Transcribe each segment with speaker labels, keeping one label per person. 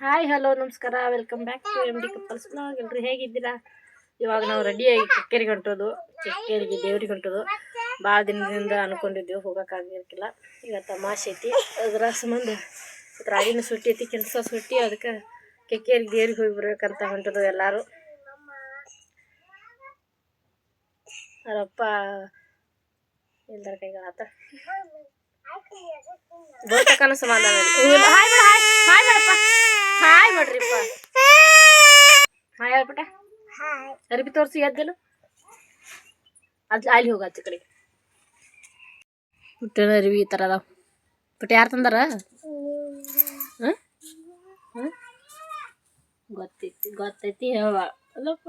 Speaker 1: Hi hello ನಮಸ್ಕಾರ. Welcome back to M D couples blog ಎಲ್ರು ಹೇಗಿದ್ದೀರಾ? ಇವಾಗ ನಾವು ರೆಡಿಯಾಗಿ ಚಿಕ್ಕೇರಿಗೆ ಹೊಂಟೋದು ಚಿಕ್ಕೇರಿಗೆ ದೇವ್ರಿಗೆ ಹೊಂಟೋದು ಭಾಳ ದಿನದಿಂದ ಅನ್ಕೊಂಡಿದ್ದೀವಿ ಹೋಗೋಕ್ಕಾಗಿರ್ಕಿಲ್ಲ ಈಗ ತಮಾಷೆ ಐತಿ. ಅದ್ರ ಸಂಬಂಧ ರಾಗಿನ ಸುಟ್ಟಿ ಐತಿ ಕೆಲಸ ಸುಟ್ಟಿ ಅದಕ್ಕೆ ಕೆಕ್ಕೇರಿಗೆ ದೇವ್ರಿಗೆ ಹೋಗಿ ಬರ್ಬೇಕಂತ ಹೊಂಟೋದು ಎಲ್ಲರೂ. ಅವರಪ್ಪ ಇಲ್ದಾರ ಕೈಗಳಾತ ಗೋತಕನ ಸಮಾಧಾನ ಹಾಯ್ ಬಿಡು, ಹಾಯ್ ಹಾಯ್ ಮಾಡಪ್ಪ ಹಾಯ್ ಮಾಡ್ರಿಪ್ಪ ಹಾಯ್ ಹೇಳ್ಬಿಟ್ಟ? ಅರ್ಬಿ ತೋರಿಸಿ ಎದ್ದಲು. ಅದ್ ಅಲ್ಲಿ ಹೋಗ ಆಚೆ ಕಡೆ ಪುಟ್ಟನ ಅರಿವಿ ಈ ಥರ ಅದಾವ. ಪುಟ್ಟ ಯಾರು ತಂದಾರ? ಹ್ಮ್? ಹ್ಮ್? ಗೊತ್ತೈತಿ ಗೊತ್ತೈತಿ ಹೇಳ ಅಲ್ಲಪ್ಪ.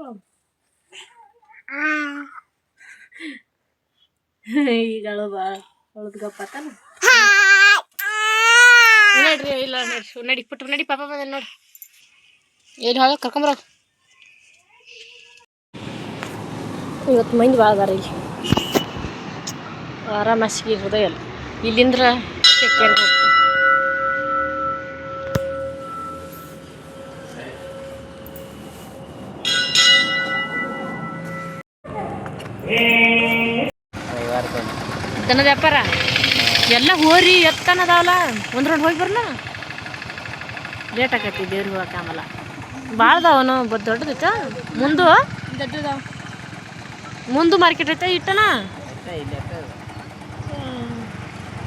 Speaker 1: ಈಗ ಭಾಳ ಹೊಳದ್ ಗಪ್ಪಾತಾನ ನಡ್ರಿ ಇಲ್ಲ ನೋಡ್ರಿ ನಡಿ ಪುಟ್ಟ ನಡಿ ಪಾಪ ಬಂದ ನೋಡಿ. ಏನು ಹೇಳ ಕರ್ಕೊಂಬರ ಇವತ್ತು ಮಂದಿ ಭಾಳ ಅದಾರ ಇಲ್ಲಿ. ಆರಾಮಸ್ಗಿ ಹೃದಯ ಅಲ್ಲ ಇಲ್ಲಿಂದ್ರ ದನದ ವ್ಯಾಪಾರ? ಎಲ್ಲ ಹೋರಿ ಎತ್ತನ ಅದಾವಲ್ಲ ಒಂದು ರೌಂಡ್ ಹೋಗಿ ಬರಲ್ಲ ಲೇಟ್ ಆಕೈತಿ ದೇವ್ರಿಗೆ ಹೋಗಕ್ಕೆ ಆಮಲ್ಲ ಭಾಳ ಅದಾವನು ಬದ್ ದೊಡ್ಡದೈತ ಮುಂದು? ದೊಡ್ಡದಾವ. ಮುಂದು ಮಾರ್ಕೆಟ್ ಐತೆ? ಇಟ್ಟನ?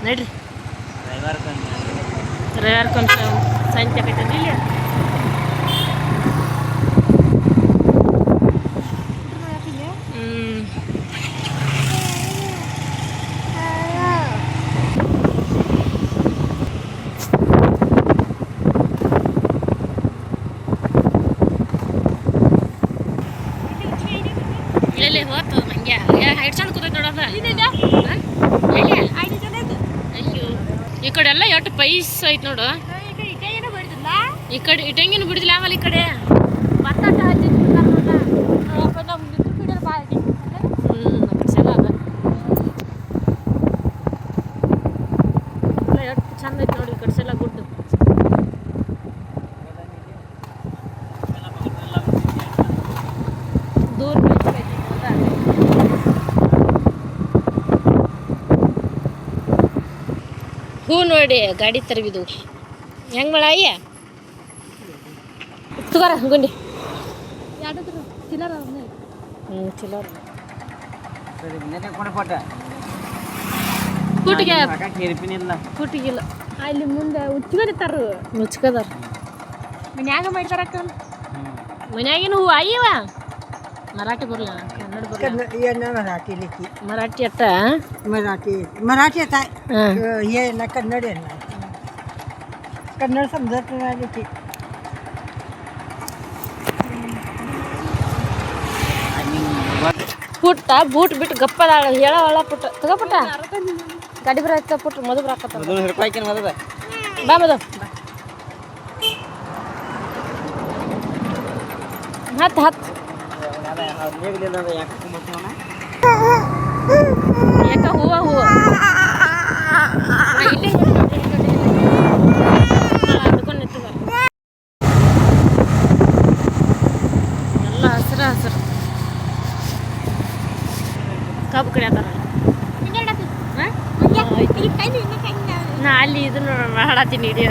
Speaker 1: ನಡ್ರಿ. ರವಿವಾರಕ್ಕೊಂದು ಸಂಜೆ ಆಕೈತೆ ಇಲ್ಲಿ ಹ್ಮ್ ಎಲ್ಲಿ ಹೋತು ಮಂಗ್ಯ ಹಿಡ್ಸೊಂಡು ಕೂತೈತೆ ನೋಡೋದ ಅಯ್ಯೋ ಈ ಕಡೆ ಎಲ್ಲ ಎಷ್ಟು ಪೈಸ್ ಐತ್ ನೋಡು ಈ ಕಡೆ ಇಟ್ಟಂಗಿನ ಬಿಡಿದಿಲ್ಲ ಆಮೇಲೆ ಈ ಕಡೆ ಹ್ಮ್, ಆ ಕಡೆ ಸೆಲ ಅದ. ಎಲ್ಲ ಎಷ್ಟ್ ಚಂದ ಐತಿ ನೋಡಿ ಈ ಕಡೆ ಸೆಲ ಗುಡ್ಡು ದೂರ ಬೆಳ್ಸ್ಬೇಕು ಹೌದಾ? ಹೂ ನೋಡಿ ಗಾಡಿ ತರಬಿದು ಹೆಂಗ್ ಮಾಡ ಅಯ್ಯ? ತಗೋರ ಗುಂಡಿ. ಹ್ಞೂ ಚಲೋ ಕೂಟಿಗೆ ಕೂಟಿಗಿಲ್ಲ.
Speaker 2: ಅಲ್ಲಿ ಮುಂದೆ ಉಚ್ಚಿಗಡಿತಾರ
Speaker 1: ಮುಚ್ಕದಾರ.
Speaker 2: ಮನ್ಯಾಗ ಮಾಡ್ತಾರ
Speaker 1: ಮನ್ಯಾಗಿನ ಹೂ ಅಯ್ಯವ ಮರಾಠಿ ಬರಲ್ಲ ಕನ್ನಡ ಬರಲ್ಲ
Speaker 3: यांना मराठी लिखी
Speaker 1: ಮರಾಠಿ ಅಟ್ಟ
Speaker 3: मराठी मराठी येत आहे
Speaker 1: ಹಾಂ
Speaker 3: अं, हे ना कन्नड यांना कन्नड समजत नाही लिखी
Speaker 1: ಪುಟ್ಟ ಬೂಟ್ ಬಿಟ್ಟು ಗಪ್ಪದಾಳ ಹೇಳವಳ ಪುಟ್ಟ ತಗೋ ಪುಟ್ಟ ಗಾಡಿ ಬರತ್ತ ಪುಟ್ಟ ಮದು ಬರಾಕತ್ತ ಬಾ ಮದು ಹತ್ತು ಹತ್ತು ಯಾಕ ಹೂವ ಹೂವ ನಾ ಇಲ್ಲೇ ಅಡ್ಕೊಂಡು ನಿಂತಿದ್ದಾರೆ ಎಲ್ಲ ಹಸಿರು ಹಸಿರು ಕಬ್ಬು ಕಡೆ ಅದಾರ ನಾ ಅಲ್ಲಿ ಇದನ್ನ ಮಾಡತ್ತೀನಿ ಹಿಡಿಯ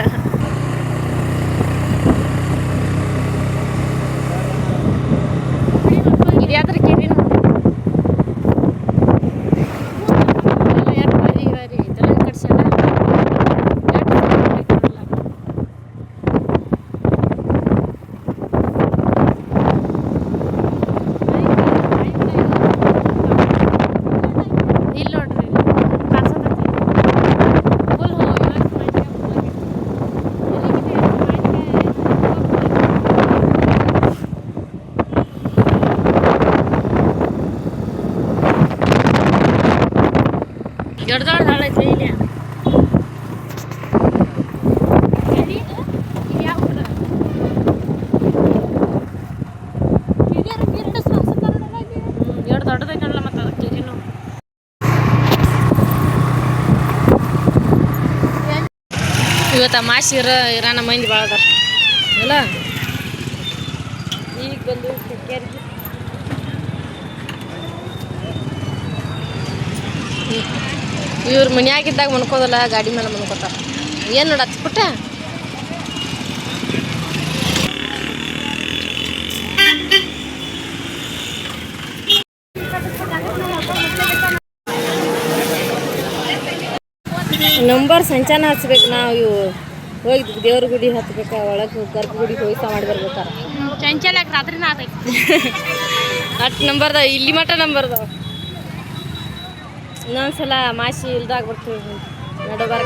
Speaker 1: ಹಿಡಿಯಾದ್ರ ಕೇಳಿ ಎರಡು ಬಾರಿ ಬಾರಿ ತಲೆ ಕಡ್ಸಲ್ಲ ಇಲ್ಲ ನೋಡ್ರಿ ಕಾಣಿಸತೈತಿ ಫುಲ್ ಹೋ ಇವತ್ತು ಮಾಹಿತಿ ದೊಡ್ಡ ದೊಡ್ಡ ಹಾಳು ಐತಿ ಇಲ್ಲಿ ಎರಡು ದೊಡ್ಡದೈತಲ್ಲ ಮತ್ತೆ ಅದಕ್ಕೆ ಕೆರಿನು ಇವತ್ತು ಮಾಸಿ ಇರ ನಮ್ಮ ಮಂದಿ ಭಾಳ ಅದಾರ. ಅಲ್ಲ ಈಗ ಬಂದು ಇವ್ರ ಮನ್ಯಾಗಿದ್ದಾಗ ಮನ್ಕೋದಲ್ಲ, ಗಾಡಿ ಮೇಲೆ ಮನ್ಕೋತಾರ. ಏನು ನೋಡ ಹಚ್ಬಿಟ್ಟ ನಂಬರ್ ಸಂಚಾನ ಹಚ್ಬೇಕು ನಾವು ಇವು. ಹೋಗಿ ದೇವ್ರ ಗುಡಿ ಹತ್ಬೇಕು ಒಳಗೆ ಗರ್ಭ ಗುಡಿಗೆ ಹೋಗಿ ಮಾಡಿ ಬರ್ಬೇಕಾರ.
Speaker 2: ಚಂಚಲ ರಾತ್ರಿ
Speaker 1: ಅಷ್ಟು ನಂಬರ್ದ ಇಲ್ಲಿ ಮಟ್ಟ ನಂಬರ್ದಾವ ಇನ್ನೊಂದ್ಸಲ ಮಾಸಿ ಇಲ್ದಾಗ ಬರ್ತೀವಿ ನಡಬಾರ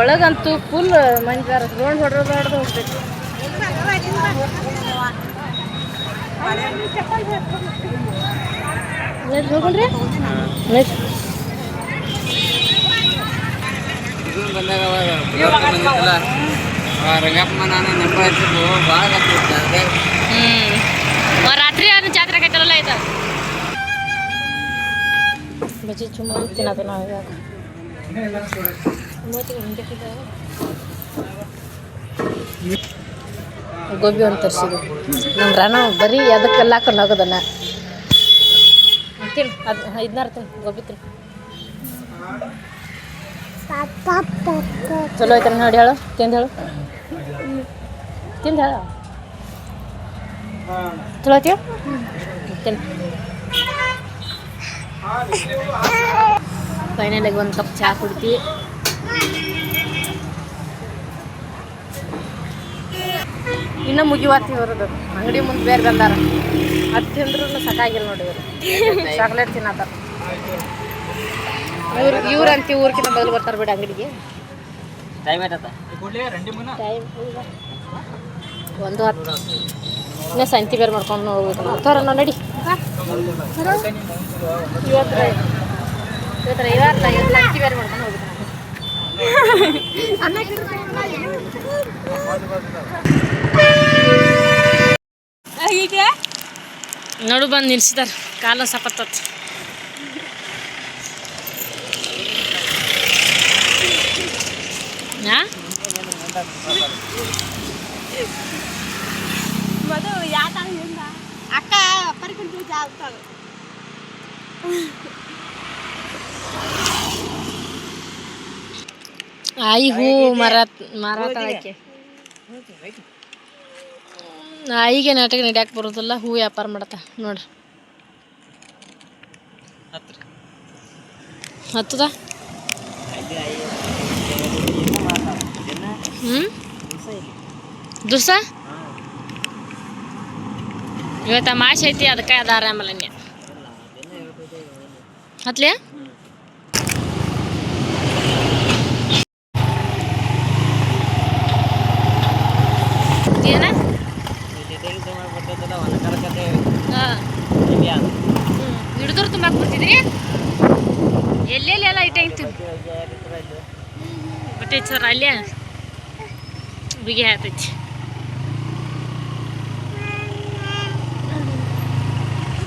Speaker 1: ಒಳಗಂತೂ ಫುಲ್ ಮಂಜಾರ ರೋಡ್ ಹೊಡ್ರೋದು ಹೊಡೆದು ಹೋಗ್ಬೇಕು.
Speaker 4: ರಂಗಪ್ಪ ನಾನು ನಂಬರ್ ಹಚ್ಚಿದ್ದು ಭಾಳ
Speaker 1: ಹ್ಞೂ ರಾತ್ರಿ ಏನು ಜಾತ್ರೆ ಆಗೈತಲ್ಲ ಇದು ಬಜ್ಜಿ ಚುಮ್ಮ ತಿನ್ನೋದು ನಾವು ಇವಾಗ ಗೋಬಿ ಒಂದು ತರಿಸಿದ್ವಿ. ನಮ್ಮ ರಾಣ ಬರೀ ಅದಕ್ಕೆಲ್ಲ ಹಾಕೊಂಡು ಹೋಗೋದನ್ನ. ತಿನ್ ಅದು ಐದ್ನಾರು ತಿನ್ ಗೋಬಿ ತಿನ್ ಚಲೋ ಐತೆ ನೋಡಿ ಹೇಳು, ತಿಂದು ಹೇಳು. ತಿಂದು ಹೇಳು? ಚಲೋ ಐತಿ ತಿನ್ ಫೈನಲಾಗಿ ಒಂದು ಕಪ್ ಚಹಾ ಕುಡ್ತಿ. ಇನ್ನೂ ಮುಗಿವಾತಿ ಇವ್ರದ್ದು ಅಂಗಡಿ ಮುಂದೆ ಬೇರೆ ಬಂದಾರ. ಅದು ತಿಂದ್ರೂ ಸಾಕಾಗಿಲ್ಲ ನೋಡಿ ಇವರು. ಚಾಕ್ಲೇಟ್ ತಿನ್ನತ್ತಾರ. ಇವ್ರು ಇವ್ರಂತ ಊರ್ಕಿಂತ ಮೊದಲು ಬರ್ತಾರೆ ಬಿಡಿ ಅಂಗಡಿಗೆ.
Speaker 4: ಟೈಮ್
Speaker 1: ಒಂದು ಹತ್ತು. ಇನ್ನೂ ಸಂತಿ ಬೇರೆ ಮಾಡ್ಕೊಂಡು ಹೋಗ್ಬೇಕು. ಹತ್ತಾರ ನೋಡಿ. ನಡಿ ಇವತ್ತು ಇವತ್ತು ಇವತ್ತು ಸಂತಿ ಬೇರೆ ಮಾಡ್ಕೊಂಡು ಹೋಗ್ಬೇಕು ನೋಡು ಬಂದು ನಿಲ್ಸಿದಾರ. ಕಾಲ ಸಪತ್ತತ್
Speaker 2: ಅಕ್ಕ ಅಪ್ಪರಿಕೊಂಡು ಆಗ್ತಾಳೆ
Speaker 1: ಆಯಿ ಹೂ ಮರ ಮಾರಾಟಕ್ಕೆ ಆಯಿಗೆ ನಾಟಕ ನಡ್ಯಾಕ ಬರೋದಿಲ್ಲ ಹೂ ವ್ಯಾಪಾರ ಮಾಡತ್ತ ನೋಡ್ರಿ. ಹತ್ತದ? ಹ್ಞೂ ದುಸ ಇವತ್ತ ಮಾಶ್ ಐತಿ ಅದಕ್ಕೆ ಅದ ಆರಾಮಲ್ಲ ಹತ್ಲೆ ಏನ ಹಾಂ ಹಿಡಿದ್ರು ತುಂಬಾಕ್ ಬರ್ತಿದ್ರಿ ಎಲ್ಲೆಲ್ಲಿ ಎಲ್ಲ ಇಟ್ಟ ಇತ್ತು ಬಟ್ಟೆ ಸರ್ ಅಲ್ಲೇ ಬಿಗಿ ಹಾತೈತಿ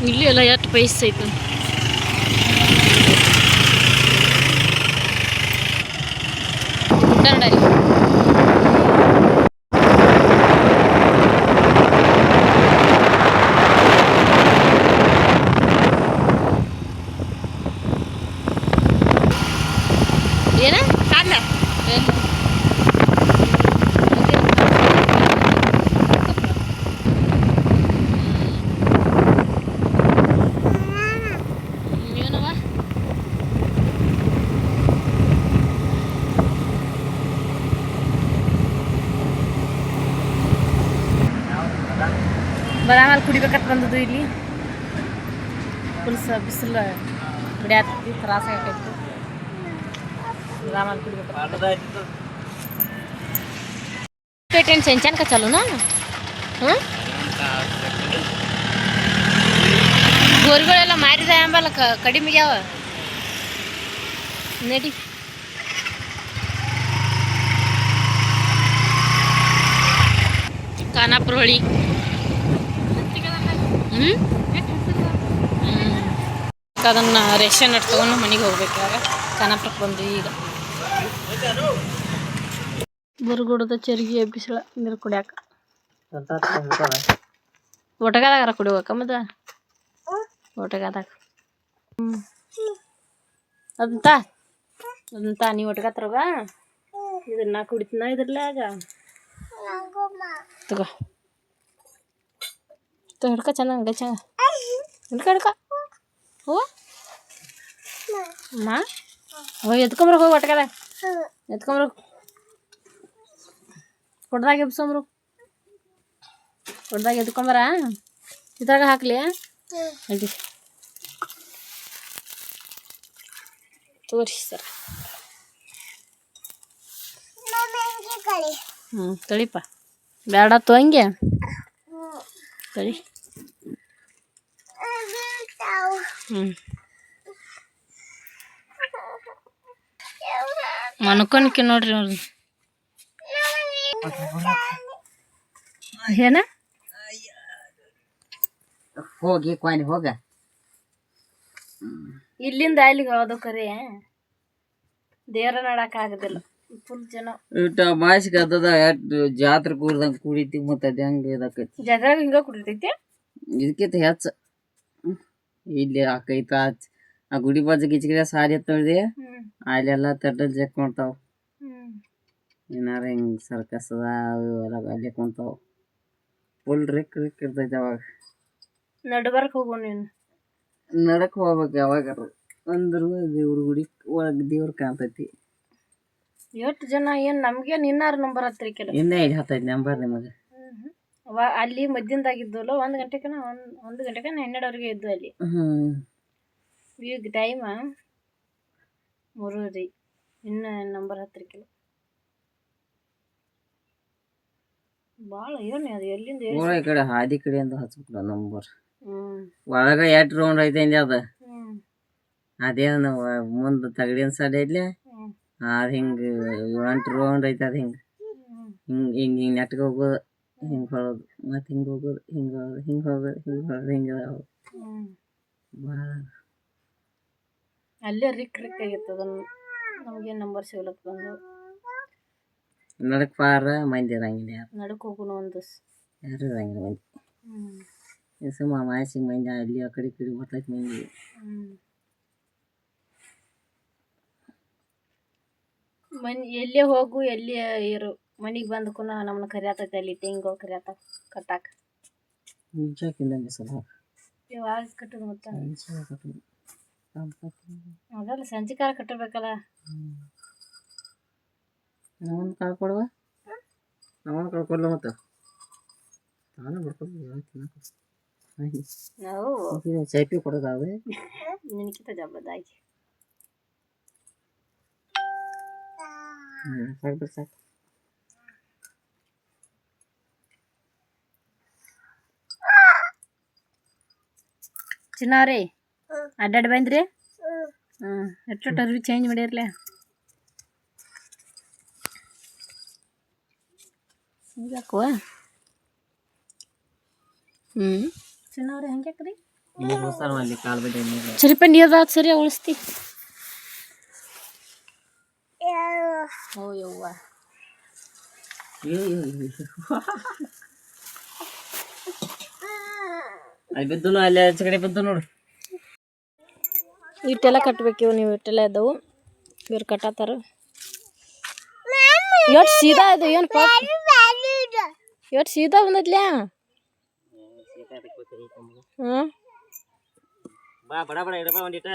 Speaker 1: ಇಲ್ಲಿ ಎಲ್ಲ ಎಷ್ಟು ಪೈಸೆ ಐತೆ ಕನ್ನಡ ಬದಾಮಲ್ಲಿ ಕುಡಿಬೇಕಂತ ಬಂದದ್ದು ಇಲ್ಲಿ. ಪುಲ್ಸ ಬಿಸಿಲು ಕುಡಿಯಾತಿ ತ್ರಾಸ ಆಗೈತಿ ಬದಾಮಲ್ಲಿ ಕುಡಿಬೇಕು ಪೇಟೆಂಟ್ ಸೆಂಚನ್ಕ ಚಲೋನಾ ಹ್ಞೂ ಗೋರಿಗಳೆಲ್ಲ ಮಾರಿದ ಆಂಬಲ ಕಡಿಮೆ ಯಾವ ನಡಿ. ಖಾನಾಪುರ ಹೊಳಿ. ಅದನ್ನು ರೇಷನ್ ಅಟ್ ತೊಗೊಂಡು ಮನೆಗೆ ಹೋಗ್ಬೇಕು ಇವಾಗ ಖಾನಾಪುರಕ್ಕೆ ಬಂದ್ವಿ ಈಗ. ಬುರುಗುಡದ ಚರ್ಗಿ ಎಬ್ಬಿಸಳ ನೀರು ಕುಡಿಯಾಕ. ಒಟಗದಾಗ ಕುಡಿಬೇಕ ಮದ ಒಟಗದಾಗ. ಅದಂತ? ಅದಂತ ನೀವು ಒಟಗತ್ರವ ಇದನ್ನ ಕುಡಿತೀನ ಇದ್ರಲ್ಲಾಗ ತಗೋ. ಹಿಡ್ಕ ಚೆನ್ನಾಗಿ ಚೆನ್ನಾಗಿ ಹಿಡ್ಕ ಹಿಡ್ಕ. ಓ ಅಮ್ಮ ಓ ಎತ್ಕೊಂಬ್ರ ಹೋಗಿ ಒಟ್ಕದ ಎತ್ಕೊಂಬ್ರ. ಕೊಡ್ದಾಗ ಎಬ್ಸೊಂಬ್ರು ಕೊಡ್ದಾಗ ಎತ್ಕೊಂಬರ? ಇದ್ರಾಗ ಹಾಕ್ಲಿ ಅಡಿ ತೋರಿಸಿ ಸರ್. ಹ್ಞೂ ತಳಿಪ ಬೇಡ ಹಂಗೆ. ತಳಿ ಹ್ಞೂ ಮನ್ಕೊನ್ಕಿ ನೋಡ್ರಿ ಅವ್ರನ್ನ ಏನ?
Speaker 4: ಹೋಗಿ ಕ್ವಾನಿ ಹೋಗ.
Speaker 1: ಇಲ್ಲಿಂದ ಅಲ್ಲಿಗೆ ಹೋದ ಕರೆ. ದೇವ್ರ ನೋಡಕ್ ಆಗೋದಿಲ್ಲ ಫುಲ್ ಜನ.
Speaker 4: ಇಟ್ಟ ಮಾಸಿಗೆ ಅದ ಎಷ್ಟು ಜಾತ್ರೆ ಕೂಡ್ದಂಗೆ ಕುಡಿತಿ ಮತ್ತೆ ಅದು ಹೆಂಗೆ ಇದಾಕೈತಿ?
Speaker 1: ಜಗದಾಗ ಹಿಂಗ ಕುಡಿತೈತಿ
Speaker 4: ಇದಕ್ಕಿಂತ ಹೆಚ್ಚ. ಇಲ್ಲಿ ಆಕೈತ ಆ ಗುಡಿ ಬಾಜು ಗಿಚ್ಗಿಡ ಸಾರಿ
Speaker 1: ಹ್ಮ್.
Speaker 4: ಅಲ್ಲೆಲ್ಲ ತಡ್ಡ ಚೆಕ್ ಮಾಡ್ತಾವ. ಏನಾರ ಹಿಂಗ್ ಸರ್ಕಸ್ ಅದ ಅವು ಎಲ್ಲ ಅಲ್ಲೇ ಕುಂತಾವ. ಫುಲ್ ರಿಕ್ ರಿಕ್ ಇರ್ತೈತೆ ಅವಾಗ.
Speaker 1: ನಡ್ಬರ್ಕ್ ಹೋಗು ನೀನು.
Speaker 4: ನಡಕ್ ಹೋಗ್ಬೇಕು ಯಾವಾಗಾರ. ಅಂದ್ರು ದೇವ್ರ ಗುಡಿ ಒಳಗೆ ದೇವ್ರ ಕಾಣ್ತೈತಿ.
Speaker 1: ಎಷ್ಟು ಜನ ಏನು ನಮ್ಗೆ ಇನ್ನಾರು ನಂಬರ್ ಹತ್ತಿರಕ್ಕಿಲ್ಲ
Speaker 4: ಇನ್ನೇ ಐದು ಹತ್ತೈದು ನಂಬರ್ ನಿಮಗೆ.
Speaker 1: ಅವ ಅಲ್ಲಿ ಮಧ್ಯಾಹ್ನದಾಗಿದ್ದಲ್ಲ ಒಂದು ಗಂಟೆಕನ ಒಂದು ಒಂದು ಗಂಟೆಕನ ಹನ್ನೆರಡವರೆಗೆ ಇದ್ದು ಅಲ್ಲಿ.
Speaker 4: ಹ್ಞೂ
Speaker 1: ಈಗ ಟೈಮ ಮೂರುವರೆ. ಇನ್ನ ನಂಬರ್ ಹತ್ತಿರಕ್ಕಿಲ್ಲ ಭಾಳ ಏನು ಅದು ಎಲ್ಲಿಂದ ಎಲ್ಲಿ-
Speaker 4: ಈ ಕಡೆ ಹಾದಿ ಕಡೆ ಅಂತ ಹಚ್ಬಿಟ್ಟ ನಂಬರ್
Speaker 1: ಹ್ಮ್.
Speaker 4: ಒಳಗ ಎಟ್ ರೌಂಡ್ ಐತೆ ಅಂದೆ ಅದು?
Speaker 1: ಹ್ಮ್.
Speaker 4: ಅದೇನು ಮುಂದೆ ತಗಡಿನ ಸೈಡ್ ಐತ್ಲೆ? ಅದ್ ಹಿಂಗೆ ಎಂಟು ರೌಂಡ್ ಐತೆ ಅದು ಹಿಂಗೆ. ಹಿಂಗೆ ಹಿಂಗೆ ಹಿಂಗೆ ನೆಟ್ಗೆ ಹೋಗೋದು ಹಿಂಗೆ ಹೊಳೋದು ಮತ್ತು ಹಿಂಗೆ ಹೋಗೋದು ಹಿಂಗೆ ಹೋಗೋದು ಹಿಂಗೆ ಹೋಗೋದು ಹಿಂಗೆ ಹೊಳೋದು ಹಿಂಗೆ ಭಾಳ
Speaker 1: ಅಲ್ಲೇ ರಿಕ್ ರಿಕ್ ಆಗಿತ್ತು ಅದನ್ನು. ನಮಗೆ ನಂಬರ್ ಸಿಗ್ಲಕ್ಕೆ ಬಂದು.
Speaker 4: ನಡಕ್ ಪಾರ ಮಂದಿ ಇರಂಗಿಲ್ಲ ಯಾರು.
Speaker 1: ನಡಕ್ ಹೋಗುನು ಒಂದು
Speaker 4: ಯಾರು ಇರಂಗಿಲ್ಲ ಮಂದಿ. ಸುಮ್ಮ ಮಾಸಿ ಮಂದಿ ಅಲ್ಲಿ ಆ ಕಡೆ ಈ ಕಡೆ ಬರ್ತೈತೆ ಮಂದಿ.
Speaker 1: ಮನ್ ಎಲ್ಲೇ ಹೋಗು ಎಲ್ಲಿ ಇರು. ಮನಿಗೆ ಬಂದ ಕುನ ನಮ್ಮನ್ನ ಕರಿಯತೈತೆ ಅಲ್ಲಿ ತೆಂಗೋ ಕರಿಯಾತ ಕಟ್ಟಾಕ.
Speaker 4: ನಿಜಕ್ಕಿಂತ ಸದಾ
Speaker 1: ಯಾವಾಗ ಕಟ್ಟೋದು ಮತ್ತ. ಅದಲ್ಲ ಸಂಜಿಕಾರ ಕಟ್ಟಬೇಕಲ್ಲ
Speaker 4: ನಾವೊಂದು ಕಳ್ಕೊಡುವ ನಾವೊಂದು ಕಳ್ಕೊಡ್ಲ ಮತ್ತೆ? ತಾನೇ ಬರ್ಕೊಂಡು
Speaker 1: ನಾವು
Speaker 4: ಚೈಪಿ ಕೊಡೋದಾವೆ
Speaker 1: ನಿನಕಿತ ಜಬ್ಬದಾಗಿ
Speaker 4: ಹ್ಞೂ ಸಾಕು ಬಿಡು ಸಾಕು
Speaker 1: ಚಿನ್ನಾರಿ ಅಡ್ಡಾಡಿ ಬಂದ್ರಿ? ಹ್ಞೂ ಎಷ್ಟು ಅರ್ವಿ ಚೇಂಜ್ ಮಾಡಿರ್ಲೆ. ಹೀಗಾಕುವ ಹ್ಞೂ ಚಿನ್ನವ್ರಿ ಹಂಗೆ ಯಾಕ್ರಿ ಸರಿಪ ನೀರ್ದಾತ್ ಸರಿ ಉಳಿಸ್ತಿ ಓ ಯವ್ವ
Speaker 4: ಅಲ್ಲಿ ಬಿದ್ದು ಅಲ್ಲಿ ಆಚೆ ಕಡೆ ಬಿದ್ದು ನೋಡು.
Speaker 1: ಇಟ್ಟೆಲ್ಲ ಕಟ್ಬೇಕು ಇವು ನೀವು ಇಟ್ಟೆಲ್ಲ ಇದ್ದವು. ಇವ್ರು ಕಟ್ಟತ್ತಾರ ಎಷ್ಟು ಸೀದಾ ಇದು ಏನು ಪಾಪ? ಎಷ್ಟು ಸೀದಾ ಬಂದದ್ಲ್ಯಾ ಹ್ಞೂ
Speaker 4: ಬಾ ಬಡ ಬಡ ಇಡಬಾ ಒಂದಿಟ.